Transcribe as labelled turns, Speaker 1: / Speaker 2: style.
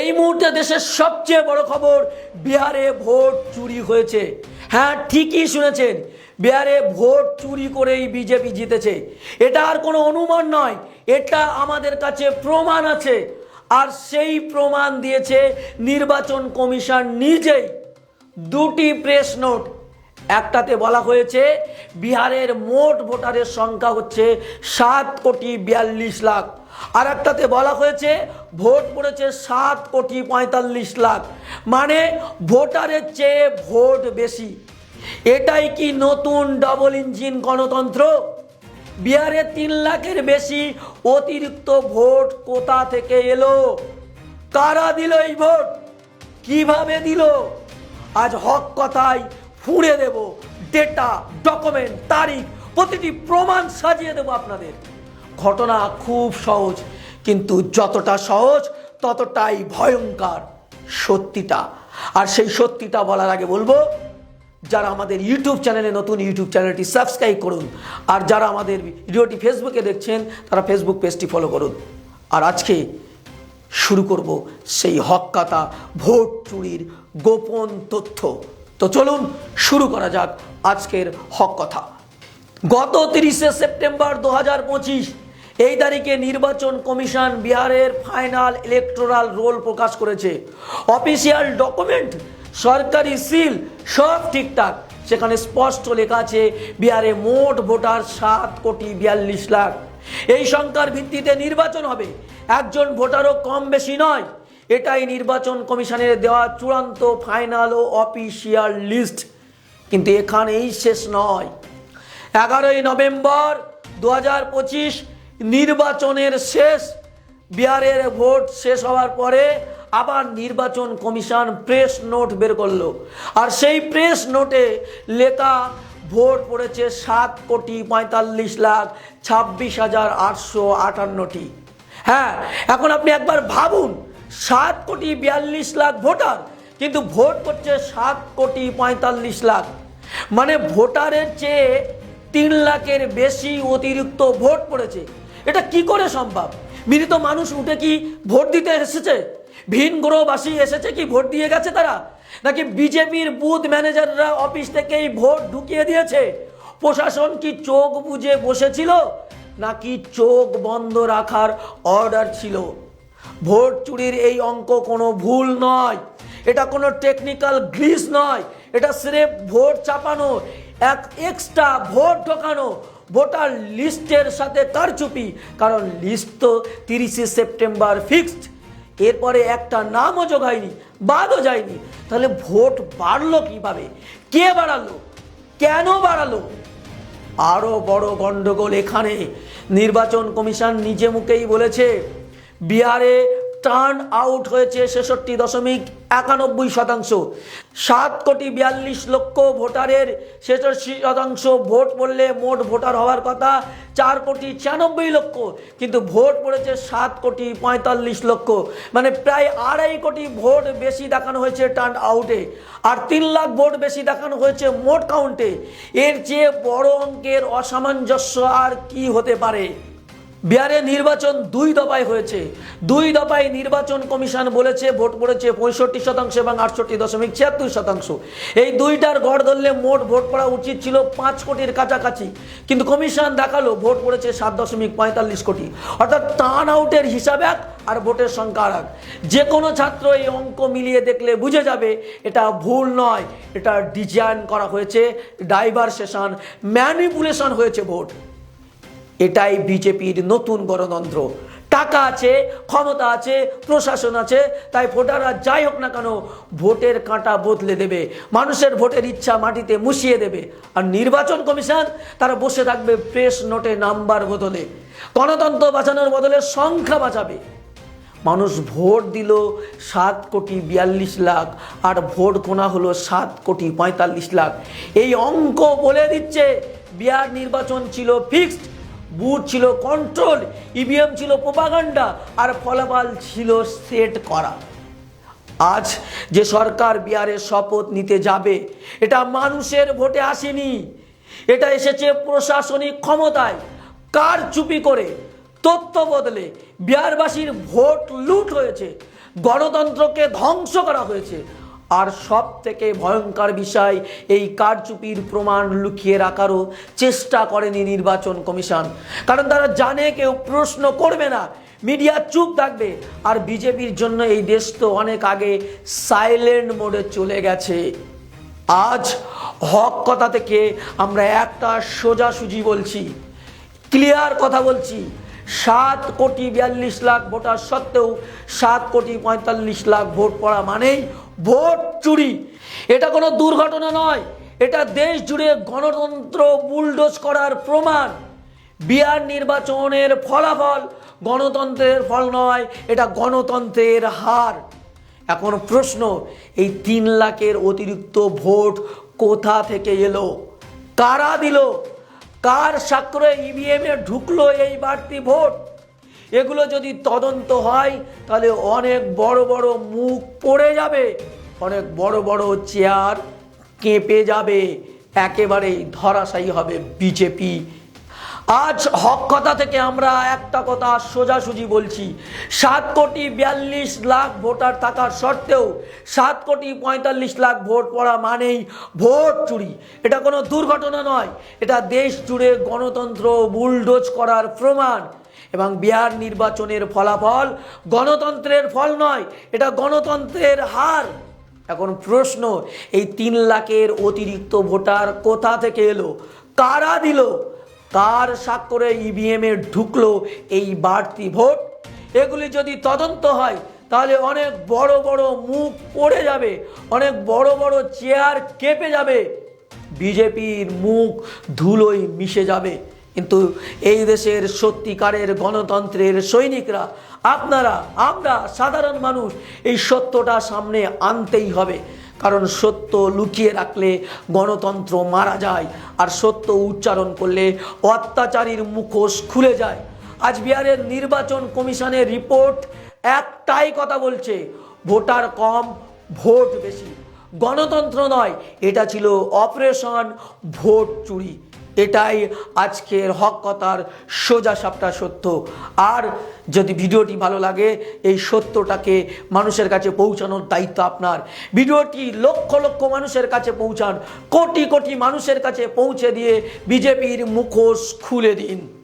Speaker 1: এই মুহূর্তে দেশের সবচেয়ে বড় খবর, বিহারে ভোট চুরি হয়েছে। হ্যাঁ ঠিকই শুনেছেন, বিহারে ভোট চুরি করেই বিজেপি জিতেছে। এটা আর কোনো অনুমান নয়, এটা আমাদের কাছে প্রমাণ আছে। আর সেই প্রমাণ দিয়েছে নির্বাচন কমিশন নিজেই। দুটি প্রেস নোট, একটাতে বলা হয়েছে, বিহারের মোট ভোটারের সংখ্যা হচ্ছে সাত কোটি বিয়াল্লিশ লাখ। আর একটাতে বলা হয়েছে, ভোট পড়েছে সাত কোটি পঁয়তাল্লিশ লাখ। মানে ভোটারের চেয়ে ভোট বেশি। এটাই কি নতুন ডবল ইঞ্জিন গণতন্ত্র? বিহারে তিন লাখের বেশি অতিরিক্ত ভোট কোথা থেকে এলো? কারা দিল এই ভোট? কীভাবে দিল? আজ হক কথায় ফুঁড়ে দেব। ডেটা, ডকুমেন্ট, তারিখ, প্রতিটি প্রমাণ সাজিয়ে দেব আপনাদের। ঘটনা খুব সহজ, কিন্তু যতটা সহজ, ততটাই ভয়ঙ্কর সত্যিটা। আর সেই সত্যিটা বলার আগে বলব, যারা আমাদের ইউটিউব চ্যানেলে নতুন, ইউটিউব চ্যানেলটি সাবস্ক্রাইব করুন। আর যারা আমাদের ভিডিওটি ফেসবুকে দেখছেন, তারা ফেসবুক পেজটি ফলো করুন। আর আজকে শুরু করব সেই হক্কাতা ভোট চুরির গোপন তথ্য। তো চলুন শুরু করা যাক আজকের হক কথা। গত তিরিশে সেপ্টেম্বর দু হাজার পঁচিশ এই তারিখে নির্বাচন কমিশন বিহারের ফাইনাল ইলেকটোরাল রোল প্রকাশ করেছে। অফিসিয়াল ডকুমেন্ট সরকারি সিল সব ঠিকঠাক। সেখানে স্পষ্ট লেখা আছে, বিহারে মোট ভোটার সাত কোটি বিয়াল্লিশ লাখ। এই সংখ্যার ভিত্তিতে নির্বাচন হবে। একজন ভোটারও কম বেশি নয়। এটাই নির্বাচন কমিশনের দেওয়া চূড়ান্ত ফাইনাল ও অফিসিয়াল লিস্ট কিন্তু এখানেই শেষ নয়। এগারোই নভেম্বর দু হাজার পঁচিশ নির্বাচনের শেষ, বিহারের ভোট শেষ হওয়ার পরে আবার নির্বাচন কমিশন প্রেস নোট বের করল। আর সেই প্রেস নোটে লেখা, ভোট পড়েছে সাত কোটি পঁয়তাল্লিশ লাখ ছাব্বিশ হাজার আটশো আটান্নটি। হ্যাঁ এখন আপনি একবার ভাবুন, সাত কোটি বিয়াল্লিশ লাখ ভোটার, কিন্তু ভোট করছে সাত কোটি পঁয়তাল্লিশ লাখ। মানে ভোটারের চেয়ে তিন লাখের বেশি অতিরিক্ত ভোট পড়েছে। এটা কি করে সম্ভব? মৃত মানুষ উঠে কি ভোট দিতে এসেছে? ভিন গ্রহবাসী এসেছে কি ভোট দিয়ে গেছে তারা? নাকি বিজেপির বুথ ম্যানেজাররা অফিস থেকেই ভোট ঢুকিয়ে দিয়েছে? প্রশাসন কি চোখ বুজে বসেছিল? নাকি চোখ বন্ধ রাখার অর্ডার ছিল? ভোট চুরির এই অঙ্ক কোনো ভুল নয়। এটা কোনো টেকনিক্যাল গ্লিস নয়। এটা স্রেফ ভোট চাপানো। এক এক্সট্রা ভোট ঢোকানো ভোটার লিস্টের সাথে কারচুপি। কারণ লিস্ট তো তিরিশে সেপ্টেম্বর ফিক্সড এরপরে একটা নামও যোগায়নি বাদও যায়নি। তাহলে ভোট বাড়লো কীভাবে? কে বাড়ালো? কেন বাড়ালো? আরও বড় গণ্ডগোল এখানে। নির্বাচন কমিশন নিজে মুখেই বলেছে, বিহারে টার্ন আউট হয়েছে ছেষট্টি দশমিক একানব্বই শতাংশ। সাত কোটি বিয়াল্লিশ লক্ষ ভোটারের ছেষট্টি শতাংশ ভোট পড়লে মোট ভোটার হওয়ার কথা, চার কোটি ছিয়ানব্বই লক্ষ, কিন্তু ভোট পড়েছে সাত কোটি পঁয়তাল্লিশ লক্ষ। মানে প্রায় আড়াই কোটি ভোট বেশি দেখানো হয়েছে টার্ন আউটে, আর তিন লাখ ভোট বেশি দেখানো হয়েছে মোট কাউন্টে। এর চেয়ে বড় অঙ্কের অসামঞ্জস্য আর কি হতে পারে? বিহারে নির্বাচন দুই দফায় হয়েছে। দুই দফায় নির্বাচন কমিশন বলেছে, ভোট পড়েছে পঁয়ষট্টি শতাংশ এবং আটষট্টি দশমিক ছিয়াত্তর শতাংশ। এই দুইটার গড় ধরলে মোট ভোট পড়া উচিত ছিল পাঁচ কোটির কাছাকাছি। কিন্তু কমিশন দেখাল, ভোট পড়েছে সাত দশমিক পঁয়তাল্লিশ কোটি। অর্থাৎ টার্ন আউটের হিসাবে এক আর ভোটের সংখ্যা আর এক যে কোনো ছাত্র এই অঙ্ক মিলিয়ে দেখলে বুঝে যাবে, এটা ভুল নয়। এটা ডিজাইন করা হয়েছে, ডাইভারসেশন, ম্যানিপুলেশন হয়েছে ভোট। এটাই বিজেপির নতুন গণতন্ত্র। টাকা আছে, ক্ষমতা আছে, প্রশাসন আছে, তাই ভোটাররা যাই হোক না কেন ভোটের কাঁটা বদলে দেবে। মানুষের ভোটের ইচ্ছা মাটিতে মুছিয়ে দেবে। আর নির্বাচন কমিশন, তারা বসে থাকবে প্রেস নোটে নাম্বার বদলে। গণতন্ত্র বাঁচানোর বদলে সংখ্যা বাঁচাবে। মানুষ ভোট দিল সাত কোটি বিয়াল্লিশ লাখ, আর ভোট গোনা হলো সাত কোটি পঁয়তাল্লিশ লাখ। এই অঙ্ক বলে দিচ্ছে, বিহার নির্বাচন ছিল ফিক্সড বুথ ছিল কন্ট্রোল ইভিএম ছিল প্রোপাগান্ডা আর ফলাফল ছিল সেট করা। আজ যে সরকার বিহারে শপথ নিতে যাবে, এটা মানুষের ভোটে আসেনি। এটা এসেছে প্রশাসনিক ক্ষমতায়। কার চুপি করে তথ্য বদলে বিহারবাসীর ভোট লুট হয়েছে, গণতন্ত্রকে ধ্বংস করা হয়েছে। আর সব থেকে ভয়ঙ্কর বিষয়, এই কারচুপির প্রমাণ লুকিয়ে রাখারও চেষ্টা করেনি নির্বাচন কমিশন। কারণ তারা জানে কেউ প্রশ্ন করবে না। মিডিয়া চুপ থাকবে। আর বিজেপির জন্য এই দেশ তো অনেক আগে সাইলেন্ট মোডে চলে গেছে। আজ হক কথা থেকে আমরা একটা সোজাসুজি বলছি, ক্লিয়ার কথা বলছি। সাত কোটি বিয়াল্লিশ লাখ ভোটার সত্ত্বেও সাত কোটি পঁয়তাল্লিশ লাখ ভোট পড়া মানেই ভোট চুরি। এটা কোনো দুর্ঘটনা নয়। এটা দেশ জুড়ে গণতন্ত্র বুলডোজ করার প্রমাণ। বিহার নির্বাচনের ফলাফল গণতন্ত্রের ফল নয়, এটা গণতন্ত্রের হার। এখন প্রশ্ন, এই তিন লাখের অতিরিক্ত ভোট কোথা থেকে এলো? কারা দিল? কার স্বাক্ষরে ইভিএম এ ঢুকলো এই বাড়তি ভোট? এগুলো যদি তদন্ত হয়, তাহলে অনেক বড় বড় মুখ পড়ে যাবে, অনেক বড় বড় চেয়ার কেঁপে যাবে, একেবারেই ধরাশায়ী হবে বিজেপি আজ হক কথা থেকে আমরা একটা কথা সোজাসুজি বলছি। সাত কোটি বিয়াল্লিশ লাখ ভোটার থাকার সত্ত্বেও সাত কোটি পঁয়তাল্লিশ লাখ ভোট পড়া মানেই ভোট চুরি। এটা কোনো দুর্ঘটনা নয়, এটা দেশ জুড়ে গণতন্ত্র বুলডোজ করার প্রমাণ। এবং বিহার নির্বাচনের ফলাফল গণতন্ত্রের ফল নয়, এটা গণতন্ত্রের হার। এখন প্রশ্ন, এই তিন লাখের অতিরিক্ত ভোটার কোথা থেকে এলো? কারা দিল? কার স্বাক্ষরে ইভিএম এ ঢুকলো এই বাড়তি ভোট। এগুলি যদি তদন্ত হয়, তাহলে অনেক বড় বড় মুখ পড়ে যাবে, অনেক বড় বড় চেয়ার কেঁপে যাবে। বিজেপির মুখ ধুলোয় মিশে যাবে। কিন্তু এই দেশের সত্যিকারের গণতন্ত্রের সৈনিকরা, আপনারা, আমরা সাধারণ মানুষ, এই সত্যটা সামনে আনতেই হবে। কারণ সত্য লুকিয়ে রাখলে গণতন্ত্র মারা যায় আর সত্য উচ্চারণ করলে অত্যাচারীর মুখোশ খুলে যায়। আজ বিহারের নির্বাচন কমিশনের রিপোর্ট একটাই কথা বলছে, ভোটার কম, ভোট বেশি। গণতন্ত্র নয়, এটা ছিল অপারেশন ভোট চুরি। এটাই আজকের হক কথার সোজা সাপটা সত্য। আর যদি ভিডিওটি ভালো লাগে, এই সত্যটাকে মানুষের কাছে পৌঁছানোর দায়িত্ব আপনার। ভিডিওটি লক্ষ লক্ষ মানুষের কাছে পৌঁছান, কোটি কোটি মানুষের কাছে পৌঁছে দিয়ে বিজেপির মুখোশ খুলে দিন।